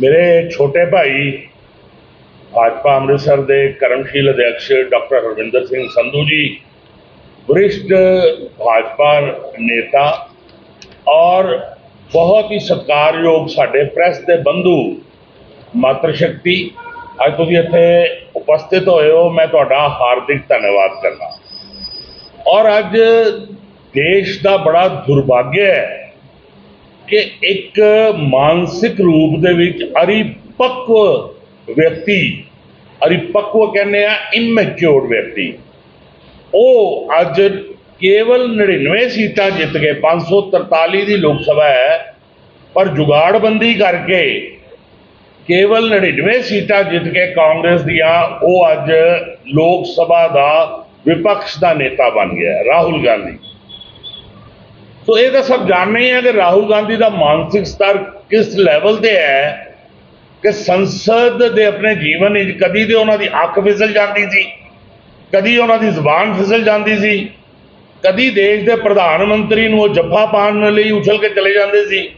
ਮੇਰੇ ਛੋਟੇ ਭਾਈ ਭਾਜਪਾ ਅੰਮ੍ਰਿਤਸਰ ਦੇ ਕਰਮਸ਼ੀਲ ਅਧਿਕਸ਼ ਡਾਕਟਰ ਹਰਵਿੰਦਰ ਸਿੰਘ ਸੰਧੂ ਜੀ, ਵਰਿਸ਼ਟ ਭਾਜਪਾ ਨੇਤਾ ਔਰ ਬਹੁਤ ਹੀ ਸਤਿਕਾਰਯੋਗ ਸਾਡੇ ਪ੍ਰੈਸ ਦੇ ਬੰਧੂ ਮਾਤਰ ਸ਼ਕਤੀ, ਅੱਜ ਤੁਸੀਂ ਇੱਥੇ ਉਪਸਥਿਤ ਹੋਏ ਹੋ, ਮੈਂ ਤੁਹਾਡਾ ਹਾਰਦਿਕ ਧੰਨਵਾਦ ਕਰਦਾ। ਔਰ ਅੱਜ ਦੇਸ਼ ਦਾ ਬੜਾ ਦੁਰਭਾਗਿਆ ਹੈ। ਕਿ ਇੱਕ ਮਾਨਸਿਕ ਰੂਪ ਦੇ ਵਿੱਚ ਅਰਿਪਕਵ ਵਿਅਕਤੀ ਅਰਿਪਕਵ ਕਹਿੰਦੇ ਆ ਇਮੈਚੁਰਡ ਵਿਅਕਤੀ। ਉਹ ਅੱਜ ਕੇਵਲ 99 ਸੀਟਾਂ ਜਿੱਤ ਕੇ 543 ਦੀ ਲੋਕ ਸਭਾ ਹੈ, ਪਰ ਜੁਗਾੜਬੰਦੀ ਕਰਕੇ ਕੇਵਲ 99 ਸੀਟਾਂ ਜਿੱਤ ਕੇ ਕਾਂਗਰਸ ਦੀਆਂ ਉਹ ਅੱਜ ਲੋਕ ਸਭਾ ਦਾ ਵਿਪਕਸ਼ ਦਾ ਨੇਤਾ ਬਣ ਗਿਆ ਰਾਹੁਲ ਗਾਂਧੀ। ਸੋ ਇਹ ਤਾਂ ਸਭ ਜਾਣਦੇ ਹੀ ਹੈ ਕਿ ਰਾਹੁਲ ਗਾਂਧੀ ਦਾ ਮਾਨਸਿਕ ਸਤਰ ਕਿਸ ਲੈਵਲ ਤੇ ਹੈ ਕਿ ਸੰਸਦ ਦੇ ਆਪਣੇ ਜੀਵਨ ਵਿੱਚ ਕਦੀ ਤੇ ਉਹਨਾਂ ਦੀ ਅੱਖ ਫਿਸਲ ਜਾਂਦੀ ਸੀ, ਕਦੀ ਉਹਨਾਂ ਦੀ ਜ਼ੁਬਾਨ ਫਿਸਲ ਜਾਂਦੀ ਸੀ, ਕਦੀ ਦੇਸ਼ ਦੇ ਪ੍ਰਧਾਨ ਮੰਤਰੀ ਨੂੰ ਉਹ ਜੱਫਾ ਪਾਉਣ ਲਈ ਉਛਲ ਕੇ ਚਲੇ ਜਾਂਦੇ ਸੀ।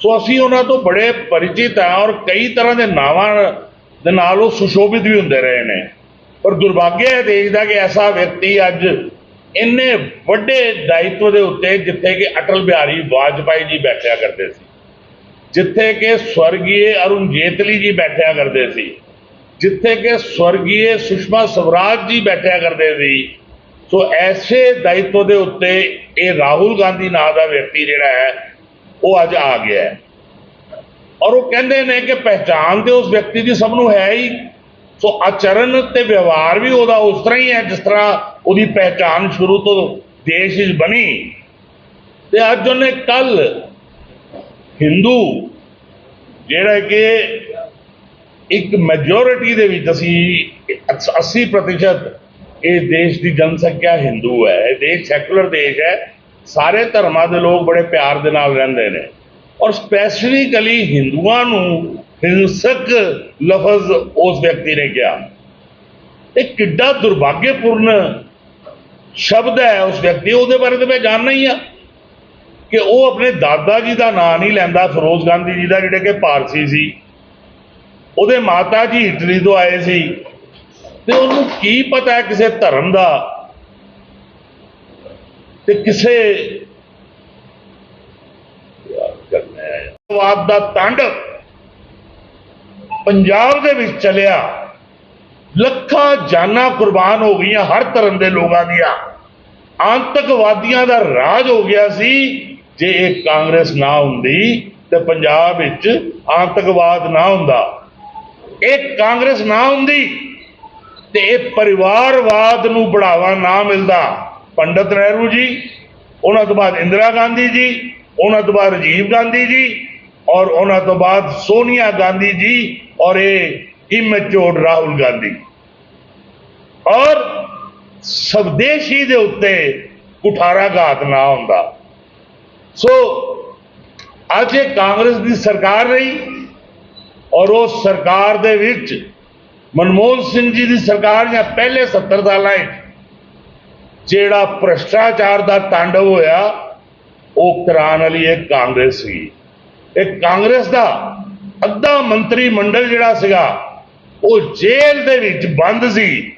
ਸੋ ਅਸੀਂ ਉਹਨਾਂ ਤੋਂ ਬੜੇ ਪਰਿਚਿਤ ਹਾਂ ਔਰ ਕਈ ਤਰ੍ਹਾਂ ਦੇ ਨਾਵਾਂ ਦੇ ਨਾਲ ਉਹ ਸੁਸ਼ੋਭਿਤ ਵੀ ਹੁੰਦੇ ਰਹੇ ਨੇ। ਪਰ ਦੁਰਭਾਗਿਆ ਹੈ ਦੇਸ਼ ਦਾ ਕਿ ਐਸਾ ਵਿਅਕਤੀ ਅੱਜ ਇੰਨੇ ਵੱਡੇ ਦਾਇਿਤਵ ਦੇ ਉੱਤੇ ਜਿੱਥੇ ਕਿ ਅਟਲ ਬਿਹਾਰੀ ਵਾਜਪਾਈ ਜੀ ਬੈਠਿਆ ਕਰਦੇ ਸੀ, ਜਿੱਥੇ ਕਿ ਸਵਰਗੀਏ ਅਰੁਣ ਜੇਤਲੀ ਜੀ ਬੈਠਿਆ ਕਰਦੇ ਸੀ, ਜਿੱਥੇ ਕਿ ਸਵਰਗੀਏ ਸੁਸ਼ਮਾ ਸਵਰਾਜ ਜੀ ਬੈਠਿਆ ਕਰਦੇ ਸੀ, ਸੋ ਐਸੇ ਦਾਇਤਵ ਦੇ ਉੱਤੇ ਇਹ ਰਾਹੁਲ ਗਾਂਧੀ ਨਾਂ ਦਾ ਵਿਅਕਤੀ ਜਿਹੜਾ ਹੈ, ਉਹ ਅੱਜ ਆ ਗਿਆ ਹੈ। ਔਰ ਉਹ ਕਹਿੰਦੇ ਨੇ ਕਿ ਪਹਿਚਾਨ ਤੇ ਉਸ ਵਿਅਕਤੀ ਦੀ ਸਭ ਨੂੰ ਹੈ ਹੀ ਸੋ ਆਚਰਣ ਤੇ ਵਿਵਹਾਰ ਵੀ ਉਹਦਾ ਉਸ ਤਰ੍ਹਾਂ ਹੀ ਹੈ ਜਿਸ ਤਰ੍ਹਾਂ ਉਹਦੀ ਪਹਿਚਾਨ ਸ਼ੁਰੂ ਤੋਂ ਦੇਸ਼ ਵਿੱਚ ਬਣੀ। ਤੇ ਅੱਜ ਉਹਨੇ ਕੱਲ ਹਿੰਦੂ ਜਿਹੜਾ ਕਿ ਇੱਕ ਮੈਜੋਰਿਟੀ ਦੇ ਵਿੱਚ ਅਸੀਂ 80% ਇਹ ਦੇਸ਼ ਦੀ ਜਨਸੰਖਿਆ ਹਿੰਦੂ ਹੈ, ਇਹ ਦੇਸ਼ ਸੈਕੂਲਰ ਦੇਸ਼ ਹੈ, ਸਾਰੇ ਧਰਮਾਂ ਦੇ ਲੋਕ ਬੜੇ ਪਿਆਰ ਦੇ ਨਾਲ ਰਹਿੰਦੇ ਨੇ। ਔਰ ਸਪੈਸੀਫਿਕਲੀ ਹਿੰਦੂਆਂ ਨੂੰ ਹਿੰਸਕ ਲਫ਼ਜ਼ ਉਸ ਵਿਅਕਤੀ ਨੇ ਕਿਹਾ। ਇਹ ਕਿੱਡਾ ਦੁਰਭਾਗਯਪੂਰਨ ਸ਼ਬਦ ਹੈ ਉਸ ਵਿਅਕਤੀ। ਉਹਦੇ ਬਾਰੇ ਤਾਂ ਮੈਂ ਜਾਣਨਾ ਹੀ ਆ ਕਿ ਉਹ ਆਪਣੇ ਦਾਦਾ ਜੀ ਦਾ ਨਾਂ ਨਹੀਂ ਲੈਂਦਾ, ਫਿਰੋਜ਼ ਗਾਂਧੀ ਜੀ ਦਾ, ਜਿਹੜੇ ਕਿ ਪਾਰਸੀ ਸੀ। ਉਹਦੇ ਮਾਤਾ ਜੀ ਇਟਲੀ ਤੋਂ ਆਏ ਸੀ। ਤੇ ਉਹਨੂੰ ਕੀ ਪਤਾ ਹੈ ਕਿਸੇ ਧਰਮ ਦਾ? ਤੇ ਕਿਸੇ ਵਾਦ ਦਾ ਤੰਡ ਪੰਜਾਬ ਦੇ ਵਿੱਚ ਚੱਲਿਆ, ਲੱਖਾਂ ਜਾਨਾਂ ਕੁਰਬਾਨ ਹੋ ਗਈਆਂ ਹਰ ਧਰਮ ਦੇ ਲੋਕਾਂ ਦੀਆਂ। ਆਤੰਕਵਾਦੀਆਂ ਦਾ ਰਾਜ ਹੋ ਗਿਆ ਸੀ, ਜੇ ਇਹ ਕਾਂਗਰਸ ਨਾ ਹੁੰਦੀ, ਤੇ ਪੰਜਾਬ ਵਿੱਚ ਆਤੰਕਵਾਦ ਨਾ ਹੁੰਦਾ। ਇਹ ਕਾਂਗਰਸ ਨਾ ਹੁੰਦੀ, ਤੇ ਇਹ ਪਰਿਵਾਰਵਾਦ ਨੂੰ ਬੜਾਵਾ ਨਾ ਮਿਲਦਾ। ਪੰਡਤ ਨਹਿਰੂ ਜੀ, ਉਹਨਾਂ ਤੋਂ ਬਾਅਦ ਇੰਦਰਾ ਗਾਂਧੀ ਜੀ, ਉਹਨਾਂ ਤੋਂ ਬਾਅਦ ਰਾਜੀਵ ਗਾਂਧੀ ਜੀ ਔਰ ਉਹਨਾਂ ਤੋਂ ਬਾਅਦ ਸੋਨੀਆ ਗਾਂਧੀ ਜੀ ਔਰ ਇਹ ਇਮੈਚੁਰਡ ਰਾਹੁਲ ਗਾਂਧੀ। ਔਰ ਸਵਦੇਸ਼ੀ ਦੇ ਉੱਤੇ ਕੁਠਾਰਾਘਾਤ ਨਾ ਹੁੰਦਾ। ਸੋ ਅੱਜ ਇਹ ਕਾਂਗਰਸ ਦੀ ਸਰਕਾਰ ਰਹੀ ਔਰ ਉਸ ਸਰਕਾਰ ਦੇ ਵਿੱਚ ਮਨਮੋਹਨ ਸਿੰਘ ਜੀ ਦੀ ਸਰਕਾਰ ਜਾਂ ਪਹਿਲੇ 70 ਸਾਲਾਂ 'ਚ ਜਿਹੜਾ ਭ੍ਰਸ਼ਟਾਚਾਰ ਦਾ ਤਾਂਡਵ ਹੋਇਆ, ਉਹ ਕਰਾਉਣ ਵਾਲੀ ਇਹ ਕਾਂਗਰਸ ਸੀ। ਇਹ ਕਾਂਗਰਸ ਦਾ ਅੱਧਾ ਮੰਤਰੀ ਮੰਡਲ ਜਿਹੜਾ ਸੀਗਾ, ਉਹ ਜੇਲ੍ਹ ਦੇ ਵਿੱਚ ਬੰਦ ਸੀ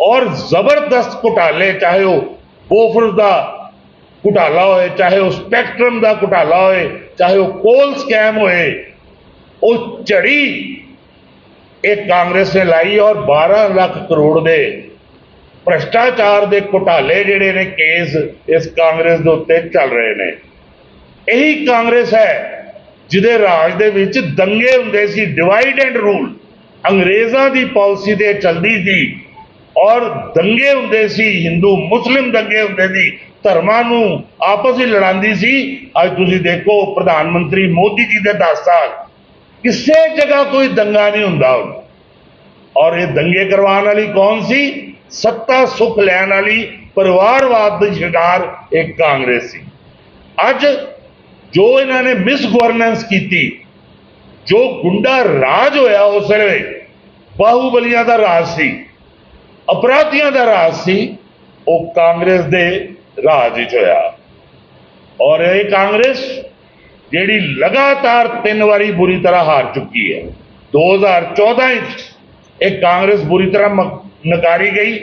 ਔਰ ਜ਼ਬਰਦਸਤ ਘੁਟਾਲੇ, ਚਾਹੇ ਉਹ ਬੋਫਰ ਦਾ ਘੁਟਾਲਾ ਹੋਏ, ਚਾਹੇ ਉਹ ਸਪੈਕਟਰਮ ਦਾ ਘੁਟਾਲਾ ਹੋਏ, ਚਾਹੇ ਉਹ ਕੋਲ ਸਕੈਮ ਹੋਏ, ਉਹ ਚੜੀ ਇਹ ਕਾਂਗਰਸ ਨੇ ਲਾਈ ਔਰ 12 ਲੱਖ ਕਰੋੜ ਦੇ ਭ੍ਰਸ਼ਟਾਚਾਰ ਦੇ ਘੁਟਾਲੇ ਜਿਹੜੇ ਨੇ, ਕੇਸ ਇਸ ਕਾਂਗਰਸ ਦੇ ਉੱਤੇ ਚੱਲ ਰਹੇ ਨੇ। ਇਹੀ ਕਾਂਗਰਸ ਹੈ ਜਿਹਦੇ ਰਾਜ ਦੇ ਵਿੱਚ ਦੰਗੇ ਹੁੰਦੇ ਸੀ ਡਿਵਾਈਡ ਐਂਡ ਰੂਲ ਅੰਗਰੇਜ਼ਾਂ ਦੀ ਪਾਲਿਸੀ ਤੇ ਚੱਲਦੀ ਸੀ ਔਰ ਦੰਗੇ ਹੁੰਦੇ ਸੀ, ਹਿੰਦੂ ਮੁਸਲਿਮ ਦੰਗੇ ਹੁੰਦੇ ਸੀ, ਧਰਮਾਂ ਨੂੰ ਆਪਸ ਵਿੱਚ ਲੜਾਉਂਦੀ ਸੀ। ਅੱਜ ਤੁਸੀਂ ਦੇਖੋ, ਪ੍ਰਧਾਨ ਮੰਤਰੀ ਮੋਦੀ ਜੀ ਦੇ 10 ਸਾਲ, ਕਿਸੇ ਜਗ੍ਹਾ ਕੋਈ ਦੰਗਾ ਨਹੀਂ ਹੁੰਦਾ ਹੁਣ। ਔਰ ਇਹ ਦੰਗੇ ਕਰਵਾਉਣ ਵਾਲੀ ਕੌਣ ਸੀ? ਸੱਤਾ ਸੁਖ ਲੈਣ ਵਾਲੀ ਪਰਿਵਾਰਵਾਦ ਦੀ ਸ਼ਿਕਾਰ ਇੱਕ ਕਾਂਗਰਸ ਸੀ। ਅੱਜ ਜੋ ਇਹਨਾਂ ਨੇ ਮਿਸ ਗਵਰਨੈਂਸ ਕੀਤੀ, ਜੋ ਗੁੰਡਾ ਰਾਜ ਹੋਇਆ ਉਸ ਵੇਲੇ, ਬਾਹੂਬਲੀਆਂ ਦਾ ਰਾਜ ਸੀ, ਅਪਰਾਧੀਆਂ ਦਾ ਰਾਜ ਸੀ, ਉਹ ਕਾਂਗਰਸ ਦੇ ਰਾਜ ਵਿੱਚ ਹੋਇਆ। ਔਰ ਇਹ ਕਾਂਗਰਸ ਜਿਹੜੀ ਲਗਾਤਾਰ ਤਿੰਨ ਵਾਰੀ ਬੁਰੀ ਤਰ੍ਹਾਂ ਹਾਰ ਚੁੱਕੀ ਹੈ। 2014 ਵਿੱਚ ਇਹ ਕਾਂਗਰਸ ਬੁਰੀ ਤਰ੍ਹਾਂ ਨਕਾਰੀ ਗਈ,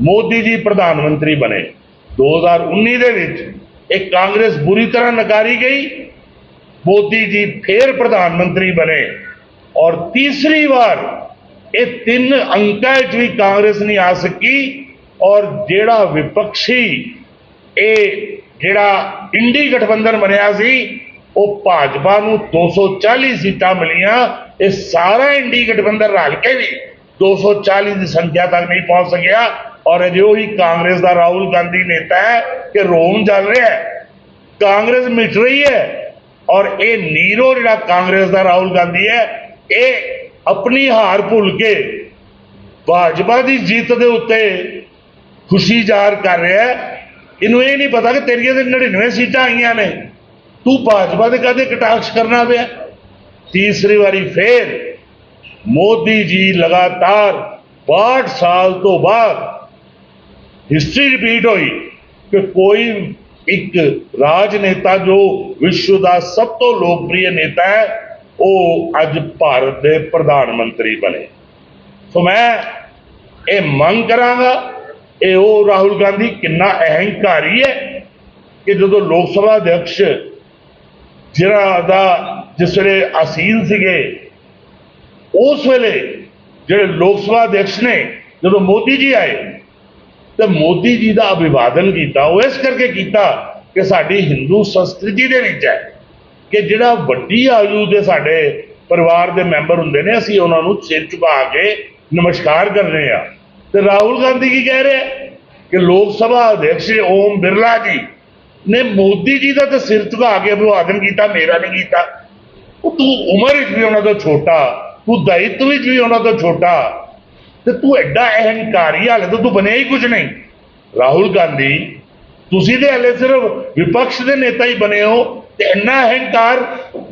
ਮੋਦੀ ਜੀ ਪ੍ਰਧਾਨ ਮੰਤਰੀ ਬਣੇ। 2019 ਦੇ ਵਿੱਚ ਇਹ ਕਾਂਗਰਸ ਬੁਰੀ ਤਰ੍ਹਾਂ ਨਕਾਰੀ ਗਈ ਮੋਦੀ ਜੀ ਫੇਰ ਪ੍ਰਧਾਨ ਮੰਤਰੀ ਬਣੇ ਔਰ ਤੀਸਰੀ ਵਾਰ ਇਹ ਤਿੰਨ ਅੰਕਾਂ 'ਚ ਵੀ ਕਾਂਗਰਸ ਨਹੀਂ ਆ ਸਕੀ ਔਰ ਜਿਹੜਾ ਵਿਪਕਸ਼ੀ ਇਹ ਜਿਹੜਾ ਇੰਡੀ ਗਠਬੰਧਨ ਬਣਿਆ ਸੀ ਉਹ ਭਾਜਪਾ ਨੂੰ 240 ਸੀਟਾਂ ਮਿਲੀਆਂ ਇਹ ਸਾਰਾ ਇੰਡੀ ਗਠਬੰਧਨ ਰਲ ਕੇ ਵੀ 240 ਦੀ ਸੰਖਿਆ ਤੱਕ ਨਹੀਂ ਪਹੁੰਚ ਸਕਿਆ ਔਰ ਅਜੇ ਉਹੀ ਕਾਂਗਰਸ ਦਾ ਰਾਹੁਲ ਗਾਂਧੀ ਨੇਤਾ ਹੈ ਕਿ ਰੋਮ ਚੱਲ ਰਿਹਾ ਹੈ। ਕਾਂਗਰਸ ਮਿਟ ਰਹੀ ਹੈ ਔਰ ਇਹ ਨੀਰੋ ਜਿਹੜਾ ਕਾਂਗਰਸ ਦਾ ਰਾਹੁਲ ਗਾਂਧੀ ਹੈ, ਇਹ ਆਪਣੀ ਹਾਰ ਭੁੱਲ ਕੇ ਭਾਜਪਾ ਦੀ ਜਿੱਤ ਦੇ ਉੱਤੇ ਖੁਸ਼ੀ ਜ਼ਾਹਰ ਕਰ ਰਿਹਾ ਹੈ। ਇਹਨੂੰ ਇਹ ਨਹੀਂ ਪਤਾ ਕਿ ਤੇਰੀਆਂ ਦੇ 99 ਸੀਟਾਂ ਆਈਆਂ ਨੇ। ਤੂੰ ਭਾਜਪਾ ਦੇ ਕਦੇ ਕਟਾਕਸ਼ ਕਰਨਾ ਪਿਆ? ਤੀਸਰੀ ਵਾਰੀ ਫੇਰ ਮੋਦੀ ਜੀ ਲਗਾਤਾਰ 62 ਸਾਲ ਤੋਂ ਬਾਅਦ ਹਿਸਟਰੀ ਰਿਪੀਟ ਹੋਈ ਕਿ ਕੋਈ ਇੱਕ ਰਾਜਨੇਤਾ ਜੋ ਵਿਸ਼ਵ ਦਾ ਸਭ ਤੋਂ ਲੋਕਪ੍ਰਿਯ ਨੇਤਾ ਹੈ, ਉਹ ਅੱਜ ਭਾਰਤ ਦੇ ਪ੍ਰਧਾਨ ਮੰਤਰੀ ਬਣੇ। ਸੋ ਮੈਂ ਇਹ ਮੰਗ ਕਰਾਂਗਾ, ਇਹ ਉਹ ਰਾਹੁਲ ਗਾਂਧੀ ਕਿੰਨਾ ਅਹੰਕਾਰੀ ਹੈ ਕਿ ਜਦੋਂ ਲੋਕ ਸਭਾ ਅਧਿਕਸ਼ ਜਿਹੜਾ ਦਾ ਜਿਸ ਵੇਲੇ ਆਸੀਨ ਸੀਗੇ, ਉਸ ਵੇਲੇ ਜਿਹੜੇ ਲੋਕ ਸਭਾ ਅਧਿਕਸ਼ ਨੇ, ਜਦੋਂ ਮੋਦੀ ਜੀ ਆਏ ਤੇ ਮੋਦੀ ਜੀ ਦਾ ਅਭਿਵਾਦਨ ਕੀਤਾ, ਉਹ ਇਸ ਕਰਕੇ ਕੀਤਾ ਕਿ ਸਾਡੀ ਹਿੰਦੂ ਸੰਸਕ੍ਰਿਤੀ ਦੇ ਵਿੱਚ ਹੈ ਕਿ ਜਿਹੜਾ ਵੱਡੀ ਆਯੂ ਦੇ ਸਾਡੇ ਪਰਿਵਾਰ ਦੇ ਮੈਂਬਰ ਹੁੰਦੇ ਨੇ, ਅਸੀਂ ਉਹਨਾਂ ਨੂੰ ਸਿਰ ਝੁਕਾ ਕੇ ਨਮਸਕਾਰ ਕਰਨੇ ਆ। ਤੇ ਰਾਹੁਲ ਗਾਂਧੀ ਕੀ ਕਹਿ ਰਿਹਾ? ਕਿ ਲੋਕ ਸਭਾ ਅਧਿਕਸ਼ ਓਮ ਬਿਰਲਾ ਜੀ ਨੇ ਮੋਦੀ ਜੀ ਦਾ ਤਾਂ ਸਿਰ ਝੁਕਾ ਕੇ ਅਭਿਵਾਦਨ ਕੀਤਾ, ਮੇਰਾ ਨਹੀਂ ਕੀਤਾ। ਉਹ ਤੂੰ ਉਮਰ ਵਿੱਚ ਵੀ ਉਹਨਾਂ ਤੋਂ ਛੋਟਾ, ਤੂੰ ਦਾਇਿਤਵ ਵਿੱਚ ਵੀ ਉਹਨਾਂ ਤੋਂ ਛੋਟਾ ਤੇ ਤੂੰ ਐਡਾ ਅਹੰਕਾਰੀ ਹਾਲੇ ਤਾਂ ਤੂੰ ਬਣਿਆ ਹੀ ਕੁਝ ਨਹੀਂ। ਰਾਹੁਲ ਗਾਂਧੀ, ਤੁਸੀਂ ਤੇ ਹਲੇ ਸਿਰਫ ਵਿਪਕਸ਼ ਦੇ ਨੇਤਾ ਹੀ ਬਣੇ ਹੋ ਤੇ ਇੰਨਾ ਅਹੰਕਾਰ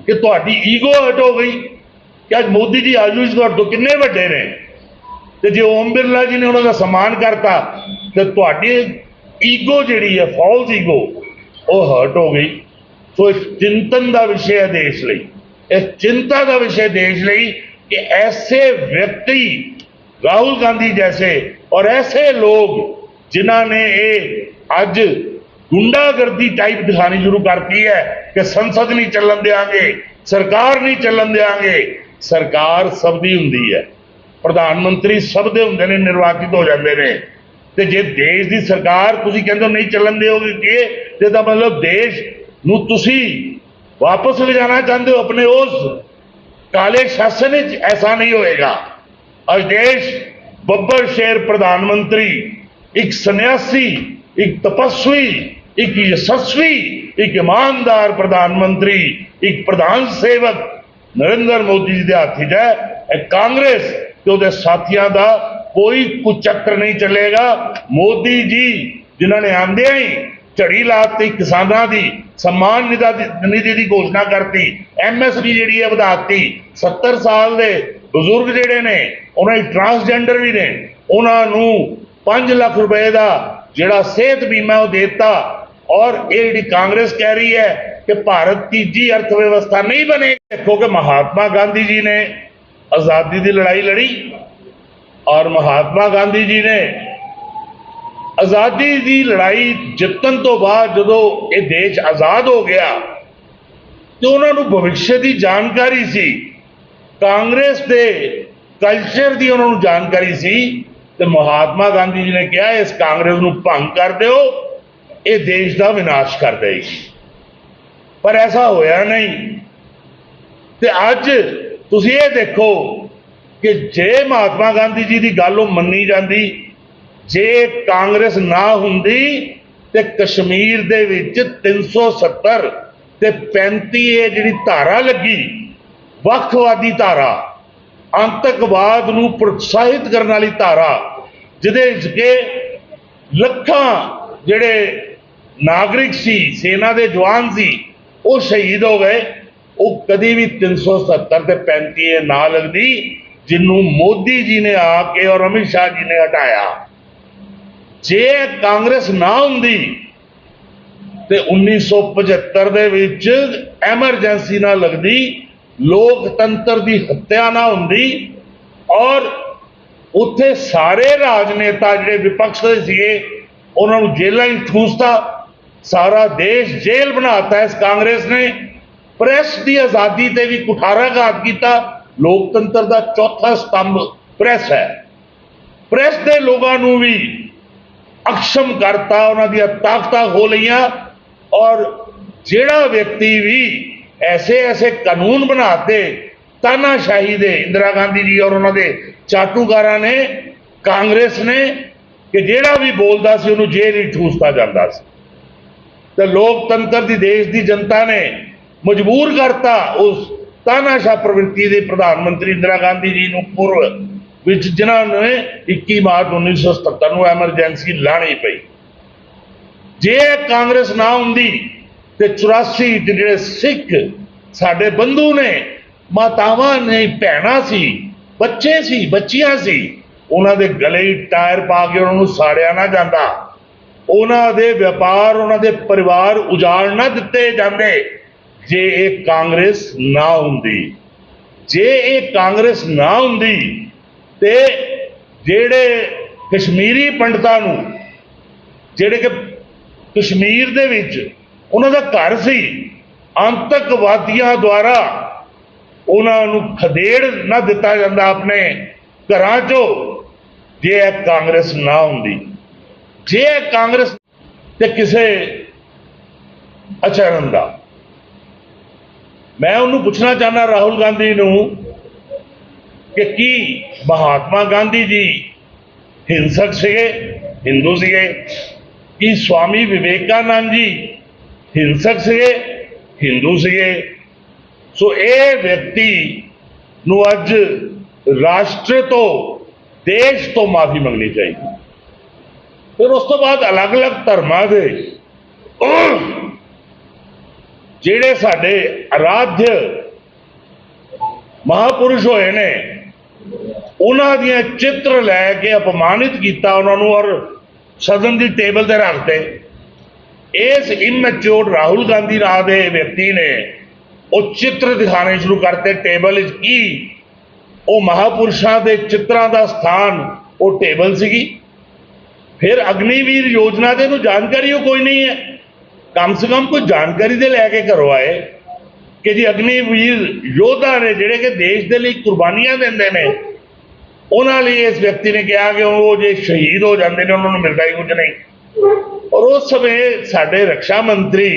ਕਿ ਤੁਹਾਡੀ ਈਗੋ ਹਟ ਹੋ ਗਈ। ਕਿ ਅੱਜ ਮੋਦੀ ਜੀ ਆਯੂਸ਼ ਤੁਹਾਡੇ ਤੋਂ ਕਿੰਨੇ ਵੱਡੇ ਨੇ। ਤੇ ਜੇ ਓਮ ਬਿਰਲਾ ਜੀ ਨੇ ਉਹਨਾਂ ਦਾ ਸਨਮਾਨ ਕਰਤਾ, ਤੇ ਤੁਹਾਡੀ ਈਗੋ ਜਿਹੜੀ ਹੈ ਫਾਲਸ ਈਗੋ, ਉਹ ਹਰਟ ਹੋ ਗਈ। ਸੋ ਇਸ ਚਿੰਤਨ ਦਾ ਵਿਸ਼ੇ ਹੈ ਦੇਸ਼ ਲਈ। ਇਸ ਚਿੰਤਾ ਦਾ ਵਿਸ਼ੇ ਦੇਸ਼ ਲਈ ਕਿ ਐਸੇ ਵਿਅਕਤੀ ਰਾਹੁਲ ਗਾਂਧੀ ਜੈਸੇ ਔਰ ਐਸੇ ਲੋਕ ਜਿਨ੍ਹਾਂ ਨੇ ਇਹ ਅੱਜ ਗੁੰਡਾਗਰਦੀ ਟਾਈਪ ਦਿਖਾਣੀ ਸ਼ੁਰੂ ਕਰਤੀ ਹੈ ਕਿ ਸੰਸਦ ਨਹੀਂ ਚੱਲਣ ਦੇਾਂਗੇ ਸਰਕਾਰ ਨਹੀਂ ਚੱਲਣ ਦੇਾਂਗੇ ਸਰਕਾਰ ਸਭ ਦੀ ਹੁੰਦੀ ਹੈ। ਪ੍ਰਧਾਨ ਮੰਤਰੀ ਸਭ ਦੇ ਹੁੰਦੇ ਨੇ, ਨਿਰਵਾਚਿਤ ਹੋ ਜਾਂਦੇ ਨੇ। ਤੇ ਜੇ ਦੇਸ਼ ਦੀ ਸਰਕਾਰ ਤੁਸੀਂ ਕਹਿੰਦੇ ਹੋ ਨਹੀਂ ਚੱਲਣ ਦਿਓਗੇ ਕਿ ਤੇ ਦਾ ਮਤਲਬ ਦੇਸ਼ ਨੂੰ ਤੁਸੀਂ ਵਾਪਸ ਲਿਜਾਣਾ ਚਾਹੁੰਦੇ ਹੋ ਆਪਣੇ ਉਸ ਕਾਲੇ ਸ਼ਾਸਨ ਵਿੱਚ, ਐਸਾ ਨਹੀਂ ਹੋਏਗਾ। ਅੱਜ ਦੇਸ਼ ਬੱਬਰ ਸ਼ੇਰ ਪ੍ਰਧਾਨ ਮੰਤਰੀ, ਇੱਕ ਸੰਨਿਆਸੀ, ਇੱਕ ਤਪਸਵੀ, ਇੱਕ ਯਸ਼ਸਵੀ, ਇੱਕ ਇਮਾਨਦਾਰ ਪ੍ਰਧਾਨ ਮੰਤਰੀ, ਇੱਕ ਪ੍ਰਧਾਨ ਸੇਵਕ ਨਰਿੰਦਰ ਮੋਦੀ ਜੀ ਦੇ ਹੱਥ 'ਚ ਹੈ, ਇਹ ਕਾਂਗਰਸ ਤੇ ਉਹਦੇ ਸਾਥੀਆਂ ਦਾ ਕੋਈ ਕੁਚੱਕਰ ਨਹੀਂ ਚੱਲੇਗਾ। ਮੋਦੀ ਜੀ ਜਿਨ੍ਹਾਂ ਨੇ ਆਂਦਿਆਂ ਹੀ ਝੜੀ ਲਾਤੀ, ਕਿਸਾਨਾਂ ਦੀ ਸਨਮਾਨ ਨਿਧਾ ਨਿਧੀ ਦੀ ਘੋਸ਼ਣਾ ਕਰਤੀ ਐਮਐਸਪੀ ਜਿਹੜੀ ਹੈ ਵਧਾਤੀ 70 ਸਾਲ ਦੇ ਬਜ਼ੁਰਗ ਜਿਹੜੇ ਨੇ, ਉਹਨਾਂ ਦੀ ਟਰਾਂਸਜੈਂਡਰ ਵੀ ਨੇ, ਉਹਨਾਂ ਨੂੰ 5 ਲੱਖ ਰੁਪਏ ਦਾ ਜਿਹੜਾ ਸਿਹਤ ਬੀਮਾ ਉਹ ਦੇ ਦਿੱਤਾ। ਔਰ ਇਹ ਜਿਹੜੀ ਕਾਂਗਰਸ ਕਹਿ ਰਹੀ ਹੈ ਕਿ ਭਾਰਤ ਤੀਜੀ ਅਰਥ ਵਿਵਸਥਾ ਨਹੀਂ ਬਣੇਗੀ ਦੇਖੋ ਕਿ ਮਹਾਤਮਾ ਗਾਂਧੀ ਜੀ ਨੇ ਆਜ਼ਾਦੀ ਦੀ ਲੜਾਈ ਲੜੀ ਔਰ ਮਹਾਤਮਾ ਗਾਂਧੀ ਜੀ ਨੇ ਆਜ਼ਾਦੀ ਦੀ ਲੜਾਈ ਜਿੱਤਣ ਤੋਂ ਬਾਅਦ ਜਦੋਂ ਇਹ ਦੇਸ਼ ਆਜ਼ਾਦ ਹੋ ਗਿਆ, ਤੇ ਉਹਨਾਂ ਨੂੰ ਭਵਿੱਖ ਦੀ ਜਾਣਕਾਰੀ ਸੀ ਕਾਂਗਰਸ ਦੇ ਕਲਚਰ ਦੀ ਉਹਨਾਂ ਨੂੰ ਜਾਣਕਾਰੀ ਸੀ ਤੇ ਮਹਾਤਮਾ ਗਾਂਧੀ ਜੀ ਨੇ ਕਿਹਾ, ਇਸ ਕਾਂਗਰਸ ਨੂੰ ਭੰਗ ਕਰ ਦਿਓ, ਇਹ ਦੇਸ਼ ਦਾ ਵਿਨਾਸ਼ ਕਰ ਦੇਗੀ। ਪਰ ਐਸਾ ਹੋਇਆ ਨਹੀਂ। ਤੇ ਅੱਜ ਤੁਸੀਂ ਇਹ ਦੇਖੋ ਕਿ ਜੇ ਮਹਾਤਮਾ ਗਾਂਧੀ ਜੀ ਦੀ ਗੱਲ ਉਹ ਮੰਨੀ ਜਾਂਦੀ, ਜੇ ਕਾਂਗਰਸ ਨਾ ਹੁੰਦੀ, ਤੇ ਕਸ਼ਮੀਰ ਦੇ ਵਿੱਚ 370 ਤੇ 35 ਇਹ ਜਿਹੜੀ ਧਾਰਾ ਲੱਗੀ ਵੱਖਵਾਦੀ ਧਾਰਾ, ਅੰਤਕਵਾਦ ਨੂੰ ਪ੍ਰੋਤਸਾਹਿਤ ਕਰਨ ਵਾਲੀ ਧਾਰਾ, ਜਿਹਦੇ ਵਿੱਚ ਲੱਖਾਂ ਜਿਹੜੇ ਨਾਗਰਿਕ ਸੀ, ਸੈਨਾ ਦੇ ਜਵਾਨ ਸੀ, ਉਹ ਸ਼ਹੀਦ ਹੋ ਗਏ। ਉਹ ਕਦੀ ਵੀ 370 ਤੇ 35 ਨਾ ਲੱਗਦੀ, ਜਿਹਨੂੰ ਮੋਦੀ ਜੀ ਨੇ ਆ ਕੇ ਔਰ ਅਮਿਤ ਸ਼ਾਹ ਜੀ ਨੇ ਹਟਾਇਆ। ਜੇ ਕਾਂਗਰਸ ਨਾ ਹੁੰਦੀ, ਤੇ 1975 ਦੇ ਵਿੱਚ ਐਮਰਜੈਂਸੀ ਨਾਲ ਲੱਗਦੀ ਲੋਕਤੰਤਰ ਦੀ ਹੱਤਿਆ ਨਾ ਹੁੰਦੀ ਔਰ ਉੱਥੇ ਸਾਰੇ ਰਾਜਨੇਤਾ ਜਿਹੜੇ ਵਿਪਕਸ਼ ਦੇ ਸੀਗੇ, ਉਹਨਾਂ ਨੂੰ ਜੇਲ੍ਹਾਂ 'ਚ ਠੂਸਤਾ, ਸਾਰਾ ਦੇਸ਼ ਜੇਲ੍ਹ ਬਣਾਤਾ ਇਸ ਕਾਂਗਰਸ ਨੇ। ਪ੍ਰੈਸ ਦੀ ਆਜ਼ਾਦੀ ਤੇ ਵੀ ਕੁਠਾਰਾਘਾਤ ਕੀਤਾ, ਲੋਕਤੰਤਰ ਦਾ ਚੌਥਾ ਸਤੰਭ ਪ੍ਰੈਸ ਹੈ। ਪ੍ਰੈਸ ਦੇ ਲੋਕਾਂ ਨੂੰ ਵੀ ਅਕਸ਼ਮ ਕਰਤਾ, ਉਹਨਾਂ ਦੀਆਂ ਤਾਕਤਾਂ ਹੋ ਲਈਆਂ ਔਰ ਜਿਹੜਾ ਵਿਅਕਤੀ ਵੀ ਐਸੇ ਐਸੇ ਕਾਨੂੰਨ ਬਣਾਤੇ ਤਾਨਾਸ਼ਾਹੀ ਦੇ ਇੰਦਰਾ ਗਾਂਧੀ ਜੀ ਔਰ ਉਹਨਾਂ ਦੇ ਚਾਟੂਕਾਰਾਂ ਨੇ, ਕਾਂਗਰਸ ਨੇ, ਕਿ ਜਿਹੜਾ ਵੀ ਬੋਲਦਾ ਸੀ ਉਹਨੂੰ ਜੇਲ੍ਹ ਹੀ ਠੂਸਤਾ ਜਾਂਦਾ ਸੀ। ਤੇ ਲੋਕਤੰਤਰ ਦੀ ਦੇਸ਼ ਦੀ ਜਨਤਾ ਨੇ ਮਜਬੂਰ ਕਰਤਾ ਉਸ ਤਾਨਾਸ਼ਾਹ ਪ੍ਰਵਿਰਤੀ ਦੇ ਪ੍ਰਧਾਨ ਮੰਤਰੀ ਇੰਦਰਾ ਗਾਂਧੀ ਜੀ ਨੂੰ ਪੂਰਵ ਵਿੱਚ, ਜਿਨ੍ਹਾਂ ਨੇ 21 ਮਾਰਚ 1977 ਨੂੰ ਐਮਰਜੈਂਸੀ ਲਾਣੀ ਪਈ। ਜੇ ਕਾਂਗਰਸ ਨਾ ਹੁੰਦੀ ਤੇ 84 ਜਿਹੜੇ ਸਿੱਖ ਸਾਡੇ ਬੰਧੂ ਨੇ, ਮਾਤਾਵਾਂ ਨੇ, ਭੈਣਾਂ ਸੀ, ਬੱਚੇ ਸੀ, ਬੱਚੀਆਂ ਸੀ, ਉਹਨਾਂ ਦੇ ਗਲੇ 'ਚ ਟਾਇਰ ਪਾ ਕੇ ਉਹਨਾਂ ਨੂੰ ਸਾੜਿਆ ਨਾ ਜਾਂਦਾ। ਉਹਨਾਂ ਦੇ ਵਪਾਰ, ਉਹਨਾਂ ਦੇ ਪਰਿਵਾਰ ਉਜਾੜ ਨਾ ਦਿੱਤੇ ਜਾਂਦੇ। ਜੇ ਇਹ ਕਾਂਗਰਸ ਨਾ ਹੁੰਦੀ, ਜੇ ਇਹ ਕਾਂਗਰਸ ਨਾ ਹੁੰਦੀ, ਤੇ ਜਿਹੜੇ ਕਸ਼ਮੀਰੀ ਪੰਡਤਾਂ ਨੂੰ, ਜਿਹੜੇ ਕਿ ਕਸ਼ਮੀਰ ਦੇ ਵਿੱਚ ਉਹਨਾਂ ਦਾ ਘਰ ਸੀ। ਅੰਤਕਵਾਦੀਆਂ ਦੁਆਰਾ ਉਹਨਾਂ ਨੂੰ ਖਦੇੜ ਨਾ ਦਿੱਤਾ ਜਾਂਦਾ ਆਪਣੇ ਘਰਾਂ 'ਚੋਂ। ਜੇ ਇਹ ਕਾਂਗਰਸ ਨਾ ਹੁੰਦੀ, ਜੇ ਇਹ ਕਾਂਗਰਸ ਤੇ ਕਿਸੇ ਅਚਰਨ ਦਾ। ਮੈਂ ਉਹਨੂੰ ਪੁੱਛਣਾ ਚਾਹੁੰਦਾ ਰਾਹੁਲ ਗਾਂਧੀ ਨੂੰ ਕਿ ਕੀ ਮਹਾਤਮਾ ਗਾਂਧੀ ਜੀ ਹਿੰਸਕ ਸੀਗੇ, ਹਿੰਦੂ ਸੀਗੇ? ਕੀ ਸਵਾਮੀ ਵਿਵੇਕਾਨੰਦ ਜੀ ਹਿੰਸਕ ਸੀਗੇ, ਹਿੰਦੂ ਸੀਗੇ। ਸੋ ਇਹ ਵਿਅਕਤੀ ਨੂੰ ਅੱਜ ਰਾਸ਼ਟਰ ਤੋਂ, ਦੇਸ਼ ਤੋਂ ਮਾਫੀ ਮੰਗਣੀ ਚਾਹੀਦੀ। ਫਿਰ ਉਸ ਤੋਂ ਬਾਅਦ ਅਲੱਗ-ਅਲੱਗ ਧਰਮਾਂ ਦੇ ਜਿਹੜੇ ਸਾਡੇ ਆਰਾਧਿ ਮਹਾਪੁਰਸ਼ ਹੋਏ ਨੇ, ਉਹਨਾਂ ਦੀਆਂ ਚਿੱਤਰ ਲੈ ਕੇ ਅਪਮਾਨਿਤ ਕੀਤਾ ਉਹਨਾਂ ਨੂੰ ਔਰ ਸਦਨ ਦੀ ਟੇਬਲ ਤੇ ਰੱਖਦੇ ਇਸ ਇਮੈਚੁਰ ਰਾਹੁਲ ਗਾਂਧੀ ਨਾਂ ਦੇ ਵਿਅਕਤੀ ਨੇ, ਉਹ ਚਿੱਤਰ ਦਿਖਾਣੇ ਸ਼ੁਰੂ ਕਰਤੇ, ਟੇਬਲ ਵਿੱਚ ਕੀ? ਉਹ ਮਹਾਪੁਰਸ਼ਾਂ ਦੇ ਚਿੱਤਰਾਂ ਦਾ ਸਥਾਨ, ਉਹ ਟੇਬਲ ਸੀਗੀ। ਫਿਰ ਅਗਨੀਵੀਰ ਯੋਜਨਾ ਦੇ ਨੂੰ ਜਾਣਕਾਰੀ ਉਹ ਕੋਈ ਨਹੀਂ ਹੈ। ਕਮ ਸੇ ਕਮ ਕੋਈ ਜਾਣਕਾਰੀ ਦੇ ਲੈ ਕੇ ਘਰੋਂ ਆਏ ਕਿ ਜੀ ਅਗਨੀਵੀਰ ਯੋਧਾ ਨੇ ਜਿਹੜੇ ਕਿ ਦੇਸ਼ ਦੇ ਲਈ ਕੁਰਬਾਨੀਆਂ ਦਿੰਦੇ ਨੇ, ਉਹਨਾਂ ਲਈ ਇਸ ਵਿਅਕਤੀ ਨੇ ਕਿਹਾ ਕਿ ਉਹ ਜੇ ਸ਼ਹੀਦ ਹੋ ਜਾਂਦੇ ਨੇ, ਉਹਨਾਂ ਨੂੰ ਮਿਲਦਾ ਹੀ ਕੁਝ ਨਹੀਂ। ਔਰ ਉਸ ਸਮੇਂ ਸਾਡੇ ਰੱਖਿਆ ਮੰਤਰੀ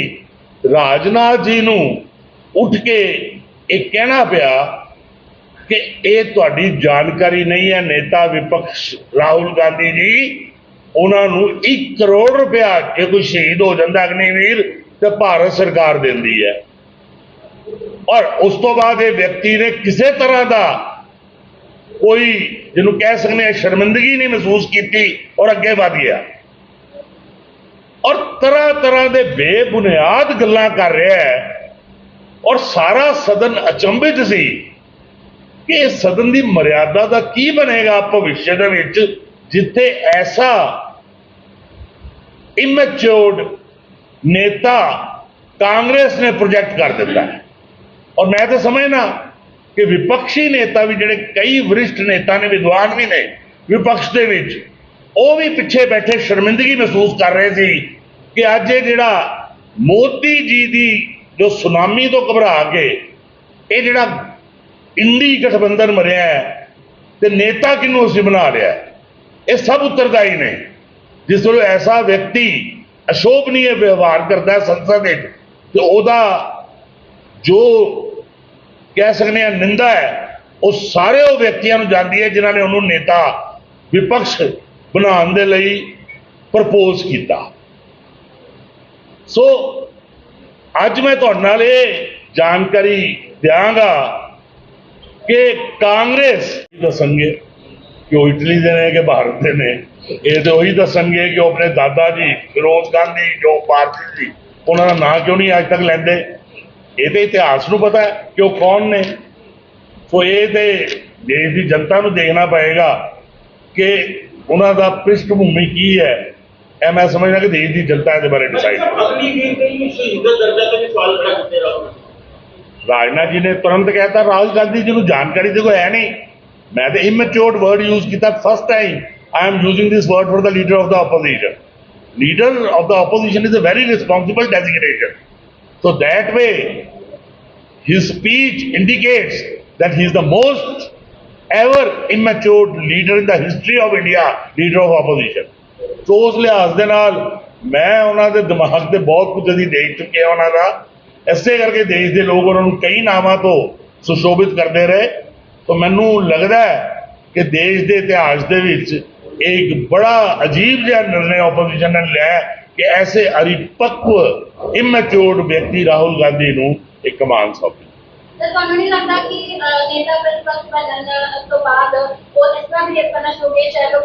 ਰਾਜਨਾਥ ਜੀ ਨੂੰ ਉੱਠ ਕੇ ਇਹ ਕਹਿਣਾ ਪਿਆ ਕਿ ਇਹ ਤੁਹਾਡੀ ਜਾਣਕਾਰੀ ਨਹੀਂ ਹੈ, ਨੇਤਾ ਵਿਪਕਸ਼ ਰਾਹੁਲ ਗਾਂਧੀ ਜੀ, ਉਹਨਾਂ ਨੂੰ 1 ਕਰੋੜ ਰੁਪਇਆ ਜੇ ਕੋਈ ਸ਼ਹੀਦ ਹੋ ਜਾਂਦਾ ਅਗਨੀਵੀਰ ਤੇ ਭਾਰਤ ਸਰਕਾਰ ਦਿੰਦੀ ਹੈ। ਔਰ ਉਸ ਤੋਂ ਬਾਅਦ ਇਹ ਵਿਅਕਤੀ ਨੇ ਕਿਸੇ ਤਰ੍ਹਾਂ ਦਾ ਕੋਈ, ਜਿਹਨੂੰ ਕਹਿ ਸਕਦੇ ਆ ਸ਼ਰਮਿੰਦਗੀ ਨਹੀਂ ਮਹਿਸੂਸ ਕੀਤੀ ਔਰ ਅੱਗੇ ਵਧ ਗਿਆ। ਔਰ ਤਰ੍ਹਾਂ ਤਰ੍ਹਾਂ ਦੇ ਬੇਬੁਨਿਆਦ ਗੱਲਾਂ ਕਰ ਰਿਹਾ ਹੈ। ਔਰ ਸਾਰਾ ਸਦਨ ਅਚੰਭਿਤ ਸੀ ਕਿ ਇਹ ਸਦਨ ਦੀ ਮਰਿਆਦਾ ਦਾ ਕੀ ਬਣੇਗਾ ਭਵਿੱਖ ਦੇ ਵਿੱਚ, ਜਿੱਥੇ ਐਸਾ ਇਮੈਚੁਰਡ ਨੇਤਾ ਕਾਂਗਰਸ ਨੇ ਪ੍ਰੋਜੈਕਟ ਕਰ ਦਿੱਤਾ ਹੈ। ਔਰ ਮੈਂ ਤਾਂ ਸਮਝਣਾ ਕਿ ਵਿਪਕਸ਼ੀ ਨੇਤਾ ਵੀ ਜਿਹੜੇ ਕਈ ਵਰਿਸ਼ਠ ਨੇਤਾ ਨੇ, ਵਿਦਵਾਨ ਵੀ ਨੇ, ਵਿਪਕਸ਼ ਦੇ ਵਿੱਚ ਉਹ ਵੀ ਪਿੱਛੇ ਬੈਠੇ ਸ਼ਰਮਿੰਦਗੀ ਮਹਿਸੂਸ ਕਰ ਰਹੇ ਸੀ ਕਿ ਅੱਜ ਇਹ ਜਿਹੜਾ ਮੋਦੀ ਜੀ ਦੀ ਜੋ ਸੁਨਾਮੀ ਤੋਂ ਘਬਰਾ ਕੇ ਇਹ ਜਿਹੜਾ ਇੰਡੀ ਗਠਬੰਧਨ ਮਰਿਆ ਹੈ ਤੇ ਨੇਤਾ ਕਿਹਨੂੰ ਅਸੀਂ ਬਣਾ ਰਿਹਾ ਇਹ ਸਭ ਉੱਤਰਦਾਈ ਨੇ। ਜਿਸ ਵੇਲੇ ਐਸਾ ਵਿਅਕਤੀ ਅਸ਼ੋਭਨੀय ਵਿਵਹਾਰ ਕਰਦਾ ਸੰਸਦ ਵਿੱਚ, ਤੇ ਉਹਦਾ ਜੋ ਕਹਿ ਸਕਦੇ ਆ ਨਿੰਦਾ ਹੈ, ਉਹ ਸਾਰੇ ਉਹ ਵਿਅਕਤੀਆਂ ਨੂੰ ਜਾਂਦੀ ਹੈ ਜਿਨ੍ਹਾਂ ਨੇ ਉਹਨੂੰ ਨੇਤਾ ਵਿਪਕਸ਼ ਬਣਾਉਣ ਦੇ ਲਈ ਪ੍ਰਪੋਜ਼ ਕੀਤਾ। ਸੋ ਅੱਜ ਮੈਂ ਤੁਹਾਡੇ ਨਾਲ ਇਹ ਜਾਣਕਾਰੀ ਦਿਆਂਗਾ ਕਿ ਕਾਂਗਰਸ ਦੱਸਣਗੇ ਕਿ ਉਹ ਇਟਲੀ ਦੇ ਨੇ ਕਿ ਭਾਰਤ ਦੇ ਨੇ। ਇਹ ਤੇ ਉਹੀ ਦੱਸਣਗੇ ਕਿ ਉਹ ਆਪਣੇ ਦਾਦਾ ਜੀ, ਫਿਰੋਜ਼ ਗਾਂਧੀ, ਜੋ ਭਾਰਤੀ ਸੀ, ਉਹਨਾਂ ਦਾ ਨਾਂ ਕਿਉਂ ਨਹੀਂ ਅੱਜ ਤੱਕ ਲੈਂਦੇ? ਇਹ ਤੇ ਇਤਿਹਾਸ ਨੂੰ ਪਤਾ ਹੈ ਕਿ ਉਹ ਕੌਣ ਨੇ। ਸੋ ਇਹ ਤੇ ਦੇਸ਼ ਦੀ ਜਨਤਾ ਨੂੰ ਦੇਖਣਾ ਪਏਗਾ ਕਿ ਉਹਨਾਂ ਦਾ ਭੂਮੀ ਕੀ ਹੈ ਇਹ ਮੈਂ ਸਮਝਦਾ ਕਿ ਦੇਸ਼ ਦੀ ਜਨਤਾ ਦੇ ਬਾਰੇ ਡਿਸਾਈਡ ਰਾਜਨਾਥ ਜੀ ਨੇ ਤੁਰੰਤ ਕਹਿਤਾ ਰਾਹੁਲ ਗਾਂਧੀ ਜੀ ਨੂੰ ਜਾਣਕਾਰੀ ਤੇ ਕੋਈ ਹੈ ਨਹੀਂ ਮੈਂ ਤੇ ਇਮੈਚੁਰ ਵਰਡ ਯੂਜ਼ ਕੀਤਾ first time I am using this word for the leader of the opposition leader of the opposition is a very responsible designation so that way his speech indicates that he is the most ever immatured leader in the history of India leader of opposition so ਉਸ ਲਿਹਾਜ਼ ਦੇ ਨਾਲ ਮੈਂ ਉਹਨਾਂ ਦੇ ਦਿਮਾਗ ਤੇ ਬਹੁਤ ਕੁਝ ਅਸੀਂ ਦੇਖ ਚੁੱਕੇ ਹਾਂ ਉਹਨਾਂ ਦਾ ਇਸੇ ਕਰਕੇ ਦੇਸ਼ ਦੇ ਲੋਕ ਉਹਨਾਂ ਨੂੰ ਕਈ ਨਾਵਾਂ ਤੋਂ ਸੁਸ਼ੋਭਿਤ ਕਰਦੇ ਰਹੇ ਤਾਂ ਮੈਨੂੰ ਲੱਗਦਾ ਹੈ ਕਿ ਦੇਸ਼ ਦੇ ਇਤਿਹਾਸ ਦੇ ਵਿੱਚ ਇਹ ਇੱਕ ਬੜਾ ਅਜੀਬ ਜਿਹਾ ਨਿਰਣੈ ਆਪੋਜੀਸ਼ਨ ਨੇ ਲਿਆ ਕਿ ਐਸੇ ਅਰਿਪਕਵ ਇਮੈਚੁਰਡ ਵਿਅਕਤੀ ਰਾਹੁਲ ਗਾਂਧੀ ਨੂੰ ਇੱਕ ਕਮਾਨ ਸੌਂਪੀ ਸਰ ਤੁਹਾਨੂੰ ਨਹੀਂ ਲੱਗਦਾ ਕਿ ਅਹ, ਨੇਤਾ ਪ੍ਰਤਿਪਕਸ਼ ਬਣਨ ਤੋਂ ਬਾਅਦ ਉਹ ਇਸ ਤਰ੍ਹਾਂ ਬਿਹੇਵ ਕਰਨਾ ਸ਼ੁਰੂ ਹੋ ਗਏ ਚਾਹੇ ਲੋਕ